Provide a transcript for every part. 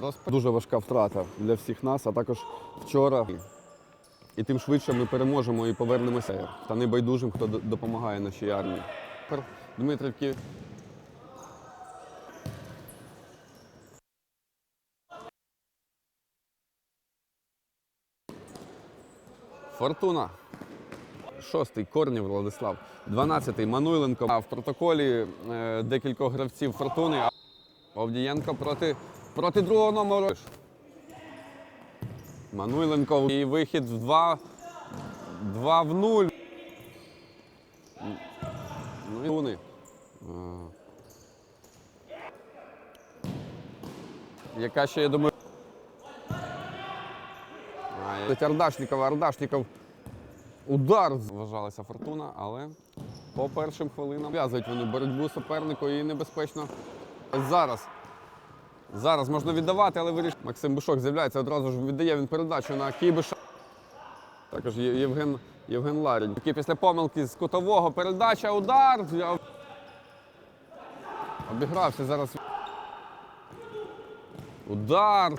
Розп- Дуже важка втрата для всіх нас, а також вчора. І тим швидше ми переможемо і повернемося. Та не байдужим, хто допомагає нашій армії. Дмитрівки. Фортуна. Шостий Корнів Владислав. Дванадцятий Мануйленко. А в протоколі е, декількох гравців Фортуни. Овдієнко проти, проти другого номеру. Мануйленко і вихід в 2, 2 в 0. Ну і вони. Яка ще, я думаю. А, я- Ардашніков, Ардашніков. Удар вважалася фортуна, але по першим хвилинам в'язують вони боротьбу супернику і небезпечно. Зараз. Зараз можна віддавати, але вирішує. Максим Бушок з'являється, одразу ж віддає він передачу на Кібиша. Також Євген, Євген Ларін. Який після помилки з кутового передача, удар. Обігрався зараз. Удар.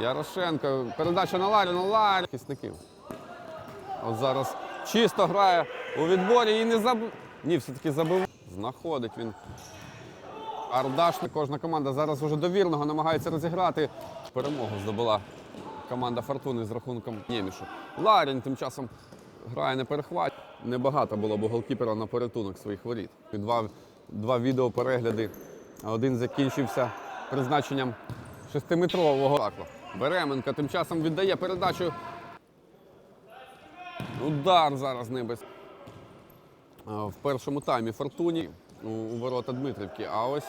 Ярошенко. Передача на Ларіна. Ларін. Захисників. От зараз чисто грає у відборі і не забив. Ні, все-таки забив. Знаходить він. Ардаш, кожна команда зараз уже довірного намагається розіграти. Перемогу здобула команда Фортуни з рахунком Нємішу. Ларін тим часом грає на перехват. Небагато було б голкіпера на порятунок своїх воріт. Два, два відеоперегляди. Один закінчився призначенням шестиметрового акла. Беременко тим часом віддає передачу Удар зараз небес. В першому таймі Фортуні у, ворота Дмитрівки. А ось.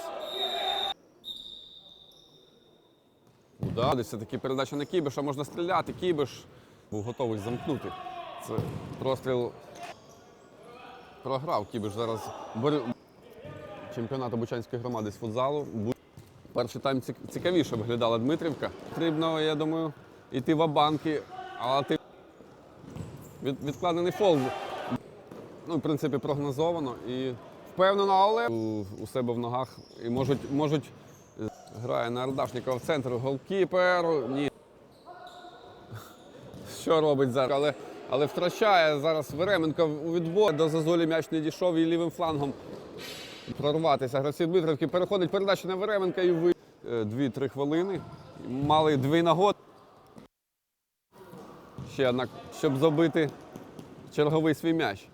Удар. Все-таки передача на Кібиша, можна стріляти. Кібиш був готовий замкнути. Це простріл програв. Кібиш зараз бор... чемпіонату Бучанської громади з футзалу. Перший тайм цікавіше виглядала Дмитрівка. Потрібно, я думаю, йти в банки, але ти від, відкладений фол. Ну, в принципі, прогнозовано і впевнено, але у, себе в ногах і можуть, можуть е, грає на Ардашнікова в центр голкіпер. Ні. Що робить зараз? Але, але втрачає зараз Веременко у відбор. До Зазолі м'яч не дійшов і лівим флангом прорватися. Гравці Дмитровки переходить передача на Веременка і ви. Е, Дві-три хвилини. Мали дві нагоди. Ще одна, щоб забити черговий свій м'яч.